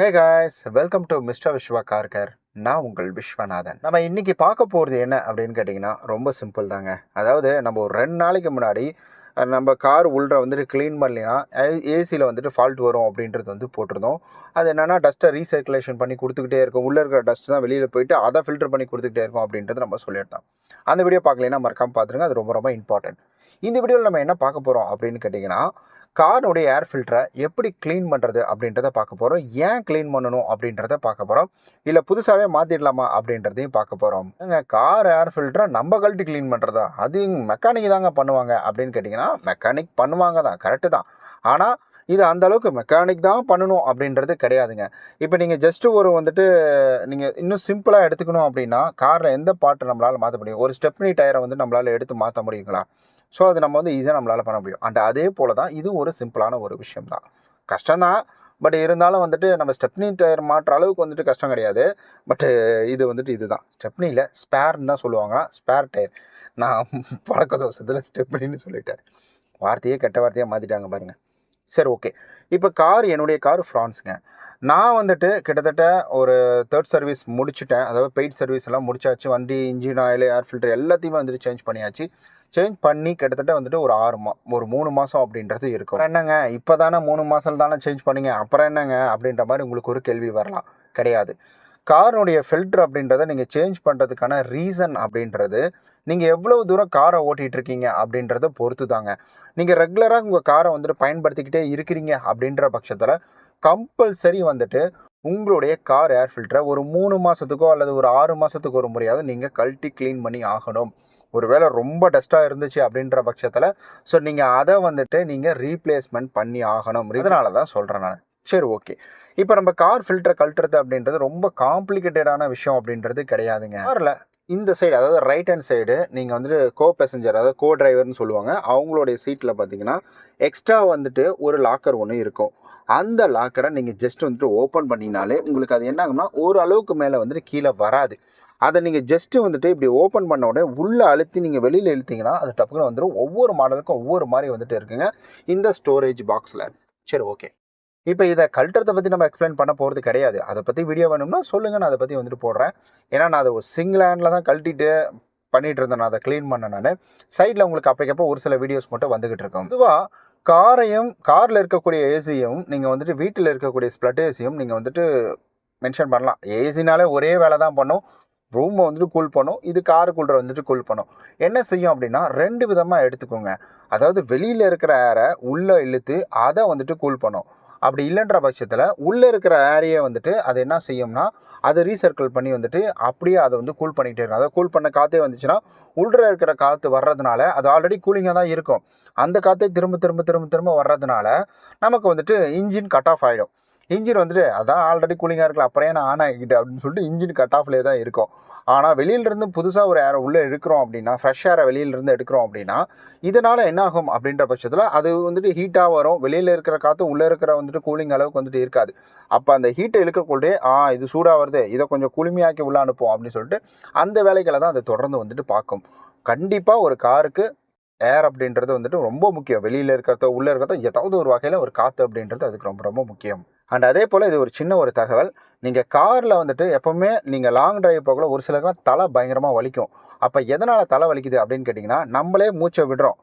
Hey guys welcome to mister Viswa Karkar நான் உங்கள் விஸ்வநாதன். நம்ம இன்றைக்கி பார்க்க போகிறது என்ன அப்படின்னு கேட்டிங்கன்னா ரொம்ப சிம்பிள் தாங்க. அதாவது நம்ம ஒரு ரெண்டு நாளைக்கு முன்னாடி நம்ம கார் உள்ள வந்துட்டு க்ளீன் பண்ணலைன்னா ஏசியில் வந்துட்டு ஃபால்ட் வரும் அப்படின்றது வந்து போட்டிருந்தோம். அது என்னென்னா டஸ்ட்டை ரீசர்க்குலேஷன் பண்ணி கொடுத்துக்கிட்டே இருக்கும். உள்ளே இருக்கிற டஸ்ட் தான் வெளியில் போயிட்டு அதை ஃபில்டர் பண்ணி கொடுத்துக்கிட்டே இருக்கும் அப்படின்றது நம்ம சொல்லியிருந்தோம். அந்த வீடியோ பார்க்கலைன்னா மறக்காமல் பார்த்துருங்க. அது ரொம்ப ரொம்ப இம்பார்ட்டன்ட் இந்த வீடியோவில் நம்ம என்ன பார்க்க போகிறோம் அப்படின்னு கேட்டிங்கன்னா காருடைய ஏர் ஃபில்டரை எப்படி க்ளீன் பண்ணுறது அப்படின்றத பார்க்க போகிறோம் ஏன் க்ளீன் பண்ணணும் அப்படின்றத பார்க்க போகிறோம் இல்லை புதுசாகவே மாற்றிடலாமா அப்படின்றதையும் பார்க்க போகிறோம் கார் ஏர் ஃபில்டரை நம்ம கழட்டி க்ளீன் பண்ணுறதா அது மெக்கானிக் தாங்க பண்ணுவாங்க அப்படின்னு கேட்டிங்கன்னா மெக்கானிக் பண்ணுவாங்க தான் கரெக்டு தான். ஆனால் இது அந்த அளவுக்கு மெக்கானிக் தான் பண்ணணும் அப்படின்றது கிடையாதுங்க. இப்போ நீங்கள் ஜஸ்ட்டு ஒரு வந்துட்டு நீங்கள் இன்னும் சிம்பிளாக எடுத்துக்கணும் அப்படின்னா காரில் எந்த பாட்டு நம்மளால் மாற்ற முடியும்? ஒரு ஸ்டெப்னி டயரை வந்து நம்மளால் எடுத்து மாற்ற முடியுங்களா? ஸோ அது நம்ம வந்து ஈஸியாக நம்மளால் பண்ண முடியும். அண்ட் அதே போல் தான் இது ஒரு சிம்பிளான ஒரு விஷயம் தான் கஷ்டம்தான். பட் இருந்தாலும் வந்துட்டு நம்ம ஸ்டெப்னி டயர் மாற்ற அளவுக்கு வந்துட்டு கஷ்டம் கிடையாது. பட்டு இது வந்துட்டு இதுதான். ஸ்டெப்னியில் ஸ்பேர்னு தான் சொல்லுவாங்கன்னா ஸ்பேர் டயர் நான் பழக்க தோஷத்தில் ஸ்டெப்னின்னு சொல்லிட்டேன். வார்த்தையே கெட்ட வார்த்தையாக மாற்றிட்டாங்க பாருங்கள் சரி ஓகே இப்போ கார் என்னுடைய கார் ஃப்ரான்ஸுங்க நான் வந்துட்டு கிட்டத்தட்ட ஒரு தேர்ட் சர்வீஸ் முடிச்சுட்டேன். அதாவது பெய்ட் சர்வீஸ் எல்லாம் முடிச்சாச்சு. வண்டி இன்ஜின் ஆயில் ஏர் ஃபில்டர் எல்லாத்தையுமே வந்துட்டு சேஞ்ச் பண்ணியாச்சு. சேஞ்ச் பண்ணி கிட்டத்தட்ட வந்துட்டு ஒரு ஆறு மா ஒரு மூணு மாதம் அப்படின்றது இருக்கும். என்னங்க? இப்போ தானே மூணு மாதம் தானே சேஞ்ச் பண்ணிங்க? அப்புறம் என்னங்க? அப்படின்ற மாதிரி உங்களுக்கு ஒரு கேள்வி வரலாம். கிடையாது. காருடைய ஃபில்டர் அப்படின்றத நீங்கள் சேஞ்ச் பண்ணுறதுக்கான ரீசன் அப்படின்றது நீங்கள் எவ்வளோ தூரம் காரை ஓட்டிகிட்டு இருக்கீங்க அப்படின்றத பொறுத்து தாங்க நீங்கள் ரெகுலராக உங்கள் காரை வந்துட்டு பயன்படுத்திக்கிட்டே இருக்கிறீங்க அப்படின்ற பட்சத்தில் கம்பல்சரி வந்துட்டு உங்களுடைய கார் ஏர் ஃபில்டரை ஒரு மூணு மாதத்துக்கோ அல்லது ஒரு ஆறு மாதத்துக்கு ஒரு முறையாவது நீங்கள் கழட்டி க்ளீன் பண்ணி ஆகணும். ஒருவேளை ரொம்ப டஸ்ட்டாக இருந்துச்சு அப்படின்ற பட்சத்தில் ஸோ நீங்கள் அதை வந்துட்டு நீங்கள் ரீப்ளேஸ்மெண்ட் பண்ணி ஆகணும். இதனால தான் சொல்கிறேன் நான். சரி ஓகே. இப்போ நம்ம கார் ஃபில்டரை கழட்டுறது அப்படின்றது ரொம்ப காம்ப்ளிகேட்டடான விஷயம் அப்படின்றது கிடையாதுங்க. காரில் இந்த சைடு அதாவது ரைட் ஹேண்ட் சைடு நீங்கள் வந்துட்டு கோ பேசஞ்சர் அதாவது கோ டிரைவர்னு சொல்லுவாங்க அவங்களுடைய சீட்டில் பார்த்தீங்கன்னா எக்ஸ்ட்ரா வந்துட்டு ஒரு லாக்கர் ஒன்று இருக்கும். அந்த லாக்கரை நீங்கள் ஜஸ்ட் வந்துட்டு ஓப்பன் பண்ணினாலே உங்களுக்கு அது என்ன ஆகும்னா ஒரு அளவுக்கு மேலே வந்துட்டு கீழே வராது. அதை நீங்கள் ஜஸ்ட்டு வந்துட்டு இப்படி ஓப்பன் பண்ண உடனே உள்ளே அழுத்தி நீங்கள் வெளியில் இழுத்தீங்கன்னா அது டப்புக்குன்னு வந்துடும் ஒவ்வொரு மாடலுக்கும் ஒவ்வொரு மாதிரி வந்துட்டு இருக்குங்க. இந்த ஸ்டோரேஜ் பாக்ஸில் சரி ஓகே. இப்போ இதை கல்ட்டுறதை பற்றி நம்ம எக்ஸ்பிளைன் பண்ண போகிறது கிடையாது. அதை பற்றி வீடியோ வேணும்னா சொல்லுங்கள் நான் அதை பற்றி வந்துட்டு போடுறேன். ஏன்னா நான் அதை ஒரு சிங்கிள் ஹேண்டில் தான் கழட்டிட்டு பண்ணிகிட்டு இருந்தேன். நான் அதை க்ளீன் பண்ண நான். சைடில் உங்களுக்கு அப்போக்கப்போ ஒரு சில வீடியோஸ் மட்டும் வந்துகிட்டு இருக்கும். பொதுவாக காரையும் காரில் இருக்கக்கூடிய ஏசியும் நீங்கள் வந்துட்டு வீட்டில் இருக்கக்கூடிய ஸ்ப்ளட் ஏசியும் நீங்கள் வந்துட்டு மென்ஷன் பண்ணலாம். ஏசினாலே ஒரே வேலை தான் பண்ணும். ரூமை வந்துட்டு கூல் பண்ணும். இது கார் கூல்ற வந்துட்டு கூல் பண்ணும். என்ன செய்யும் அப்படின்னா ரெண்டு விதமாக எடுத்துக்கோங்க. அதாவது வெளியில் இருக்கிற ஏரை உள்ளே இழுத்து அதை வந்துட்டு கூல் பண்ணும். அப்படி இல்லைன்ற பட்சத்தில் உள்ளே இருக்கிற ஏரியை வந்துட்டு அது என்ன செய்யும்னா அதை ரீசர்க்கிள் பண்ணி வந்துட்டு அப்படியே அதை வந்து கூல் பண்ணிக்கிட்டே இருக்கும். அதை கூல் பண்ண காற்றே வந்துச்சுன்னா உள்ளே இருக்கிற காற்று வர்றதுனால அது ஆல்ரெடி கூலிங்காக தான் இருக்கும். அந்த காற்றே திரும்ப திரும்ப திரும்ப திரும்ப வர்றதுனால நமக்கு வந்துட்டு இன்ஜின் கட் ஆஃப் ஆகிடும் இன்ஜின் வந்துட்டு அதான் ஆல்ரெடி கூலிங்காக இருக்கல அப்புறம் நான் ஆன் ஆகிக்கிட்டு அப்படின்னு சொல்லிட்டு இன்ஜின் கட் ஆஃப்லேயே தான் இருக்கும். ஆனால் வெளியிலேருந்து புதுசாக ஒரு ஏரை உள்ளே எடுக்கிறோம் அப்படின்னா ஃப்ரெஷ் ஏரை வெளியிலேருந்து எடுக்கிறோம் அப்படின்னா இதனால் என்ன ஆகும் அப்படின்ற பட்சத்தில் அது வந்துட்டு ஹீட்டாக வரும். வெளியில் இருக்கிற காற்று உள்ளே இருக்கிற வந்துட்டு கூலிங் அளவுக்கு வந்துட்டு இருக்காது. அப்போ அந்த ஹீட்டை இழுக்கக்கூடிய ஆ இது சூடாக வருது இதை கொஞ்சம் குளுமையாக்கி உள்ளே அனுப்போம் அப்படின்னு சொல்லிட்டு அந்த வேலைகளை தான் அதை தொடர்ந்து வந்துட்டு பார்க்கும். கண்டிப்பாக ஒரு காருக்கு ஏர் அப்படின்றது வந்துட்டு ரொம்ப முக்கியம். வெளியில் இருக்கிறத உள்ளே இருக்கிறத ஏதாவது ஒரு வகையில் ஒரு காற்று அப்படின்றது அதுக்கு ரொம்ப ரொம்ப முக்கியம். அண்ட் அதே போல் இது ஒரு சின்ன ஒரு தகவல். நீங்கள் காரில் வந்துட்டு எப்போவுமே நீங்கள் லாங் டிரைவ் போகல ஒரு சிலருக்குலாம் தலை பயங்கரமாக வலிக்கும். அப்போ எதனால் தலை வலிக்குது அப்படின்னு கேட்டிங்கன்னா நம்மளே மூச்சை விடுறோம்.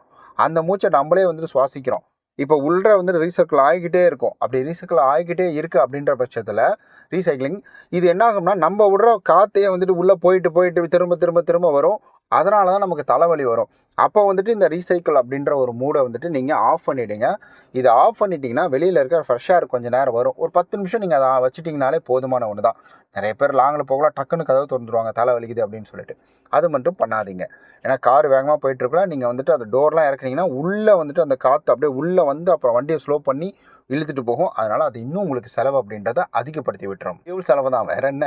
அந்த மூச்சை நம்மளே வந்துட்டு சுவாசிக்கிறோம். இப்போ உள்ள வந்துட்டு ரீசைக்கிள் ஆகிக்கிட்டே இருக்கும். அப்படி ரீசைக்கிள் ஆகிக்கிட்டே இருக்குது அப்படின்ற பட்சத்தில் ரீசைக்ளிங் இது என்ன ஆகும்னா நம்ம விடுற காற்றையே வந்துட்டு உள்ளே போயிட்டு போயிட்டு திரும்ப திரும்ப திரும்ப வரும். அதனால தான் நமக்கு தலைவலி வரும். அப்போ வந்துட்டு இந்த ரீசைக்கிள் அப்படின்ற ஒரு மூடை வந்துட்டு நீங்கள் ஆஃப் பண்ணிவிடுங்க இதை ஆஃப் பண்ணிட்டீங்கன்னா வெளியில் இருக்கிற ஃப்ரெஷ் ஏர் கொஞ்சம் நேரம் வரும். ஒரு பத்து நிமிஷம் நீங்கள் அதை வச்சுட்டிங்கனாலே போதுமான ஒன்று தான். நிறைய பேர் லாங்கில் போகலாம் டக்குன்னு கதவு திறந்துருவாங்க தலை வலிக்குது அப்படின்னு சொல்லிட்டு. அது மட்டும் பண்ணாதீங்க. ஏன்னா கார் வேகமாக போயிட்டுருக்கலாம் நீங்கள் வந்துட்டு அந்த டோர்லாம் இறக்குனீங்கன்னா உள்ளே வந்துட்டு அந்த காற்று அப்படியே உள்ளே வந்து அப்புறம் வண்டியை ஸ்லோ பண்ணி இழுத்துட்டு போகும். அதனால் அது இன்னும் உங்களுக்கு செலவு அப்படின்றத அதிகப்படுத்தி விட்டுரும். ஃபியூல் செலவு தான். வேறு என்ன?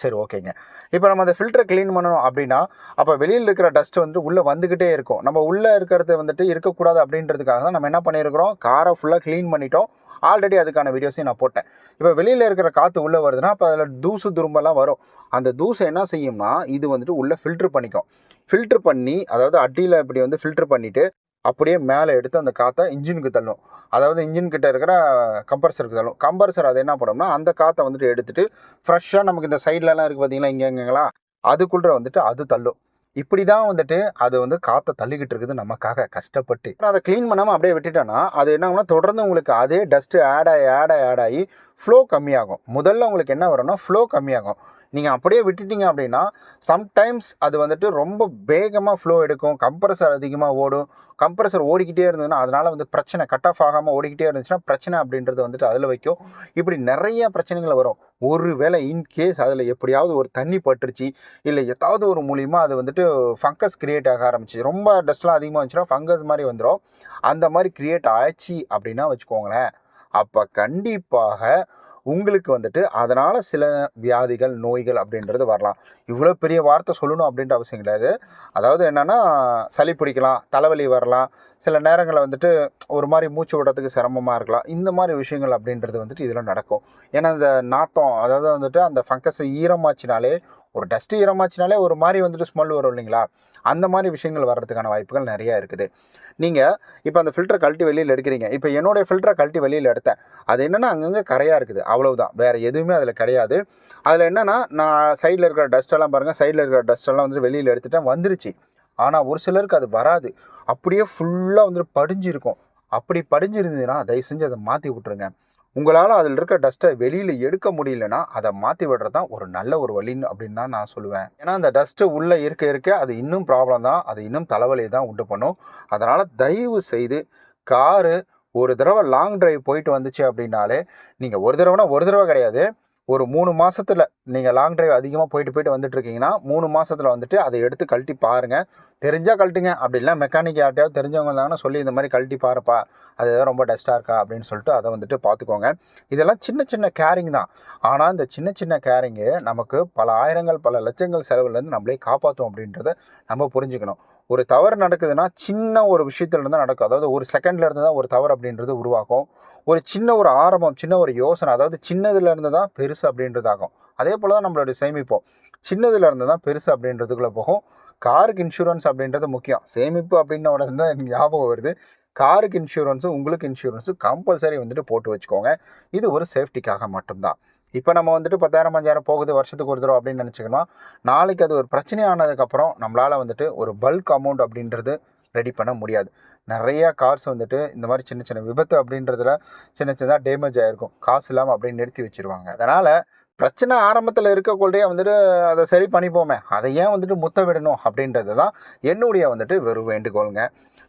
சரி ஓகேங்க. இப்போ நம்ம அந்த ஃபில்டரை க்ளீன் பண்ணணும் அப்படின்னா அப்போ வெளியில் இருக்கிற டஸ்ட் வந்து உள்ளே வந்துக்கிட்டே இருக்கும். நம்ம உள்ளே இருக்கிறது வந்துட்டு இருக்கக்கூடாது அப்படின்றதுக்காக தான் நம்ம என்ன பண்ணியிருக்கிறோம்? காரை ஃபுல்லாக க்ளீன் பண்ணிட்டோம். ஆல்ரெடி அதுக்கான வீடியோஸையும் நான் போட்டேன். இப்போ வெளியில் இருக்கிற காற்று உள்ளே வருதுன்னா அப்போ அதில் தூசு துரும்பெல்லாம் வரும். அந்த தூசை என்ன செய்யும்னா இது வந்துட்டு உள்ளே ஃபில்ட்ரு பண்ணிக்கும். ஃபில்ட்ரு பண்ணி அதாவது அடியில் இப்படி வந்து ஃபில்ட்ரு பண்ணிவிட்டு அப்படியே மேலே எடுத்து அந்த காற்றை இன்ஜினுக்கு தள்ளும். அதாவது இன்ஜின் கிட்ட இருக்கிற கம்பர்சருக்கு தள்ளும். கம்பர்சர் அது என்ன பண்ணும்னா அந்த காற்றை வந்துட்டு எடுத்துட்டு ஃப்ரெஷ்ஷாக நமக்கு இந்த சைட்லலாம் இருக்குது பார்த்தீங்களா இங்கே எங்கெங்களா அதுக்குள்ளே வந்துட்டு அது தள்ளும். இப்படி தான் வந்துட்டு அது வந்து காற்றை தள்ளிக்கிட்டு இருக்குது நமக்காக கஷ்டப்பட்டு. அதை க்ளீன் பண்ணாமல் அப்படியே விட்டுட்டோன்னா அது என்ன ஆகும்னா தொடர்ந்து உங்களுக்கு அதே டஸ்ட்டு ஆட் ஆகி ஆட் ஆகி ஆட் ஆகி ஃப்ளோ கம்மியாகும். முதல்ல உங்களுக்கு என்ன வரும்னா ஃப்ளோ கம்மியாகும். நீங்கள் அப்படியே விட்டுட்டீங்க அப்படின்னா சம்டைம்ஸ் அது வந்துட்டு ரொம்ப வேகமாக ஃப்ளோ எடுக்கும். கம்ப்ரஸர் அதிகமாக ஓடும். கம்ப்ரஸர் ஓடிக்கிட்டே இருந்ததுன்னா அதனால் வந்து பிரச்சனை கட் ஆஃப் ஆகாமல் ஓடிக்கிட்டே இருந்துச்சுன்னா பிரச்சனை அப்படின்றது வந்துட்டு அதில் வைக்கும். இப்படி நிறைய பிரச்சனைகள் வரும். ஒரு வேளை இன்கேஸ் அதில் எப்படியாவது ஒரு தண்ணி பட்டுருச்சு இல்லை ஏதாவது ஒரு மூலியமாக அது வந்துட்டு ஃபங்கஸ் க்ரியேட் ஆக ஆரம்பிச்சு ரொம்ப டஸ்ட்லாம் அதிகமாக வந்துச்சுன்னா ஃபங்கஸ் மாதிரி வந்துடும் அந்த மாதிரி க்ரியேட் ஆயிடுச்சு அப்படின்னா வச்சுக்கோங்களேன். அப்போ கண்டிப்பாக உங்களுக்கு வந்துட்டு அதனால் சில வியாதிகள் நோய்கள் அப்படின்றது வரலாம். இவ்வளோ பெரிய வார்த்தை சொல்லணும் அப்படின்ற அவசியம் கிடையாது. அதாவது என்னென்னா சளி பிடிக்கலாம் தலைவலி வரலாம் சில நேரங்களில் வந்துட்டு ஒரு மாதிரி மூச்சு விடுறதுக்கு சிரமமாக இருக்கலாம். இந்த மாதிரி விஷயங்கள் அப்படின்றது வந்துட்டு இதில் நடக்கும். ஏன்னா இந்த நாத்தம் அதாவது வந்துட்டு அந்த ஃபங்கஸ் ஈரமாச்சினாலே ஒரு டஸ்ட்டு ஈரமாச்சினாலே ஒரு மாதிரி வந்துட்டு ஸ்மெல் வரும் இல்லைங்களா? அந்த மாதிரி விஷயங்கள் வர்றதுக்கான வாய்ப்புகள் நிறையா இருக்குது. நீங்கள் இப்போ அந்த ஃபில்டரை கழட்டி வெளியில் எடுக்கிறீங்க. இப்போ என்னுடைய ஃபில்டரை கழட்டி வெளியில் எடுத்தேன். அது என்னென்னா அங்கங்கே கரையாக இருக்குது. அவ்வளவுதான். வேறு எதுவுமே அதில் கிடையாது. அதில் என்னென்னா நான் சைடில் இருக்கிற டஸ்ட்டெல்லாம் பாருங்கள் சைடில் இருக்கிற டஸ்ட்டெல்லாம் வந்துட்டு வெளியில் எடுத்துட்டேன் வந்துருச்சு. ஆனால் ஒரு சிலருக்கு அது வராது. அப்படியே ஃபுல்லாக வந்துட்டு படிஞ்சிருக்கும். அப்படி படிஞ்சிருந்ததுன்னா தயவு செஞ்சு அதை மாற்றி விட்ருங்க உங்களால் அதில் இருக்க டஸ்ட்டை வெளியில் எடுக்க முடியலன்னா அதை மாற்றி விடுறது தான் ஒரு நல்ல ஒரு வழின்னு அப்படின்னு தான் நான் சொல்லுவேன். ஏன்னா அந்த டஸ்ட்டு உள்ளே இருக்க இருக்க அது இன்னும் ப்ராப்ளம் தான் அது இன்னும் தலைவலியை தான் உண்டு பண்ணும். அதனால் தயவு செய்து காரு ஒரு தடவை லாங் டிரைவ் போயிட்டு வந்துச்சு அப்படின்னாலே நீங்கள் ஒரு தடவைனா ஒரு தடவை கிடையாது. ஒரு மூணு மாதத்தில் நீங்கள் லாங் டிரைவ் அதிகமாக போயிட்டு போயிட்டு வந்துட்டு இருக்கீங்கன்னா மூணு மாதத்தில் வந்துட்டு அதை எடுத்து கழட்டி பாருங்கள் தெரிஞ்சால் கழட்டுங்க. அப்படின்னா மெக்கானிக் யார்ட்டையாவது தெரிஞ்சவங்க இருந்தாங்கன்னா சொல்லி இந்த மாதிரி கழட்டி பாருப்பா. அது ஏதோ ரொம்ப டஸ்ட்டாக இருக்கா அப்படின்னு சொல்லிட்டு அதை வந்துட்டு பார்த்துக்கோங்க. இதெல்லாம் சின்ன சின்ன கேரிங் தான். ஆனால் இந்த சின்ன சின்ன கேரிங்கு நமக்கு பல ஆயிரங்கள் பல லட்சங்கள் செலவுலேருந்து நம்மளே காப்பாற்றும் அப்படின்றத நம்ம புரிஞ்சுக்கணும். ஒரு தவறு நடக்குதுன்னா சின்ன ஒரு விஷயத்துலேருந்து தான் நடக்கும். அதாவது ஒரு செகண்ட்ல இருந்து தான் ஒரு தவறு அப்படின்றது உருவாகும். ஒரு சின்ன ஒரு ஆரம்பம் சின்ன ஒரு யோசனை அதாவது சின்னதுலேருந்து தான் பெருசு அப்படின்றதாகும் அதே போல் தான் நம்மளுடைய சேமிப்போம். சின்னதுலேருந்து தான் பெருசு அப்படின்றதுக்குள்ளே போகும். காருக்கு இன்சூரன்ஸ் அப்படின்றது முக்கியம். சேமிப்பு அப்படின்ன உடனே தான் எனக்கு ஞாபகம் வருது. காருக்கு இன்சூரன்ஸும் உங்களுக்கு இன்சூரன்ஸும் கம்பல்சரி வந்துட்டு போட்டு வச்சுக்கோங்க. இது ஒரு சேஃப்டிக்காக மட்டும்தான். இப்போ நம்ம வந்துட்டு பத்தாயிரம் அஞ்சாயிரம் போகுது வருஷத்துக்கு ஒரு தடவை அப்படின்னு நினச்சிக்கணும். நாளைக்கு அது ஒரு பிரச்சனையானதுக்கப்புறம் நம்மளால் வந்துட்டு ஒரு பல்க் அமௌண்ட் அப்படின்றது ரெடி பண்ண முடியாது. நிறைய கார்ஸ் வந்துட்டு இந்த மாதிரி சின்ன சின்ன விபத்து அப்படின்றதுல சின்ன சின்னதாக டேமேஜ் ஆகிருக்கும் காசு இல்லாமல் அப்படின்னு நிறுத்தி வச்சுருவாங்க. அதனால் பிரச்சனை ஆரம்பத்தில் இருக்கக்குள்ளே வந்துட்டு அதை சரி பண்ணிப்போமே. அதை ஏன் வந்துட்டு முத்த விடணும் அப்படின்றது தான் என்னுடைய வந்துட்டு வெறும் வேண்டுகோளுங்க.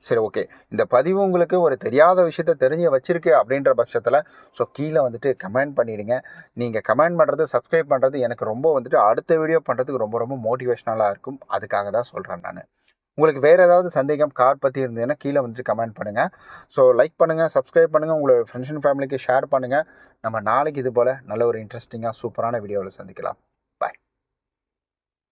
சரி ஓகே இந்த பதிவு உங்களுக்கு ஒரு தெரியாத விஷயத்த தெரிஞ்சு வச்சுருக்கு அப்படின்ற பட்சத்தில் ஸோ கீழே வந்துட்டு கமெண்ட் பண்ணிவிடுங்க நீங்கள் கமெண்ட் பண்ணுறது சப்ஸ்கிரைப் பண்ணுறது எனக்கு ரொம்ப வந்துட்டு அடுத்த வீடியோ பண்ணுறதுக்கு ரொம்ப ரொம்ப மோட்டிவேஷ்னலாக இருக்கும். அதுக்காக தான் சொல்கிறேன் நான். உங்களுக்கு வேறு ஏதாவது சந்தேகம் கார் பற்றி இருந்ததுன்னா கீழே வந்துட்டு கமெண்ட் பண்ணுங்கள் ஸோ லைக் பண்ணுங்கள் சப்ஸ்கிரைப் பண்ணுங்கள் உங்களோட ஃப்ரெண்ட்ஸ் அண்ட் ஃபேமிலிக்கு ஷேர் பண்ணுங்கள் நம்ம நாளைக்கு இது போல் நல்ல ஒரு இன்ட்ரெஸ்டிங்காக சூப்பரான வீடியோவில் சந்திக்கலாம்.